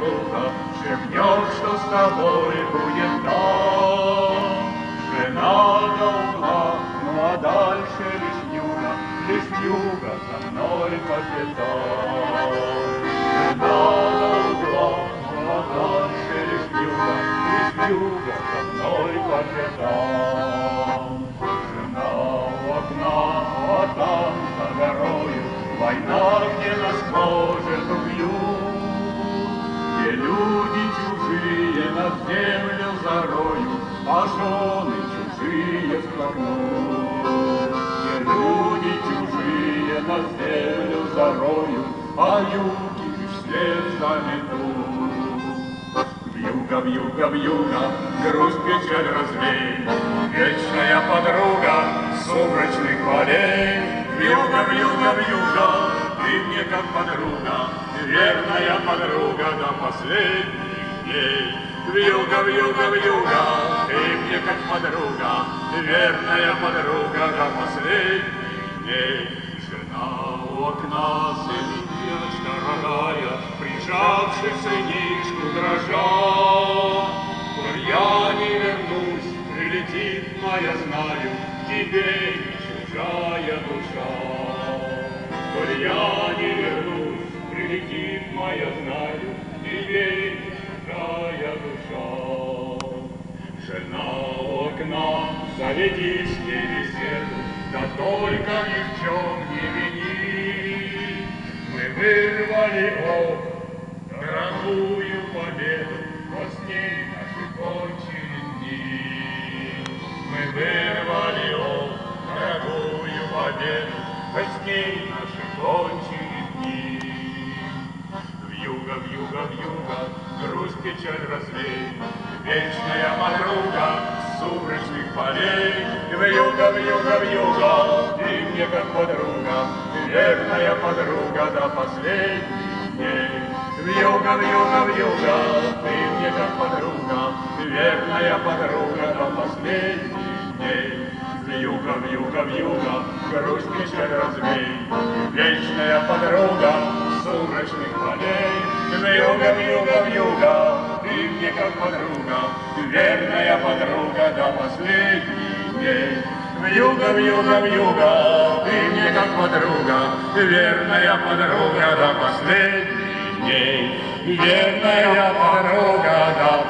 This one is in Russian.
луга, шепнешь, что с тобой будет там. Жена до угла, ну а дальше лишь юга, лишь юга за мной по пятам. Жена до угла, ну а дальше лишь юга, лишь юга за мной по пятам. Жена у окна, а там за горою война, где нас может убьют. Люди чужие на землю зарою, а жены чужие вскакнут. Где люди чужие на землю зарою, а юги вслед заметут. Вьюга, вьюга, вьюга, грусть, печаль развей, Вечная подруга сумрачных полей. Вьюга, вьюга, вьюга, ты мне как подруга, Верная подруга до последних дней. Вьюга, вьюга, вьюга, ты мне как подруга, Верная подруга до последних дней. Жена у окна, девочка родная, Прижавшись нишку дрожа. Я не вернусь, прилетит моя, знаю, Тебе чужая душа. Прилетит моя, знаю, не чужая душа. Жена окна, заведи с ней беседу, Да только ни в чем не вини. Мы вырвали ох, дорогую победу, Вот с ней наши кончили дни. Мы вырвали ох, дорогую победу, Вот с ней наши кончили дни. Вьюга, вьюга, вьюга, грусть, печаль развей, Вечная подруга сумрачных полей. Вьюга, вьюга, вьюга, ты мне как подруга, Верная подруга до последних дней. Вьюга, вьюга, вьюга, ты мне как подруга, Верная подруга до последних дней. Вьюга, вьюга, вьюга, грусть, печаль развей, подруга, Верная подруга до последних дней. Вьюга, вьюга, вьюга, ты мне как подруга, Верная подруга до последних дней. Верная подруга до последних дней.